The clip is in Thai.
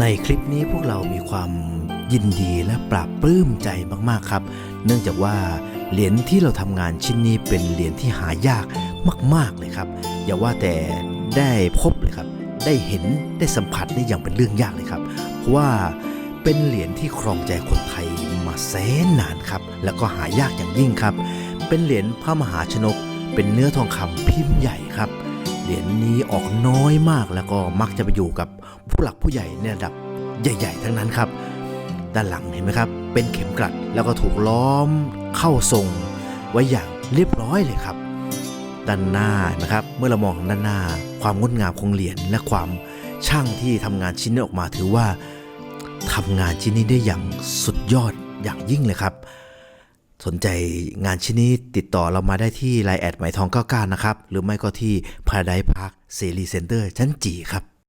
ในคลิปนี้พวกเรามีความยินดีและปราบปลื้มใจมากๆครับ เนื่องจากว่าเหรียญที่เราทำงานชิ้นนี้เป็นเหรียญที่หายากมาก ๆเลยครับ อย่าว่าแต่ได้พบเลยครับ ได้เห็นได้สัมผัสนี่ยังเป็นเรื่องยากเลยครับ เพราะว่าเป็นเหรียญที่ครองใจคนไทยมาแสนนานครับ แล้วก็หายากอย่างยิ่งครับ เป็นเหรียญพระมหาชนก เป็นเนื้อทองคำพิมพ์ใหญ่ครับ เหรียญนี้ออกน้อยมากแล้วก็มักจะไปอยู่กับผู้หลักผู้ใหญ่ในระดับใหญ่ ๆ ทั้งนั้นครับ ด้านหลังเห็นไหมครับ เป็นเข็มกลัดแล้วก็ถูกล้อมเข้าทรง ไว้อย่างเรียบร้อยเลยครับ ด้านหน้านะครับ เมื่อเรามองด้านหน้า ความงดงามของเหรียญและความช่างที่ทำงานชิ้นนี้ออกมาถือว่าทำงานชิ้นนี้ได้อย่างสุดยอดอย่างยิ่งเลยครับ สนใจงานชิ้นนี้ติดต่อเรามาได้ที่ไลน์แอดไหมทอง 99 นะครับ หรือไม่ก็ที่ Paradise Park เซรีเซ็นเตอร์ชั้นจีครับ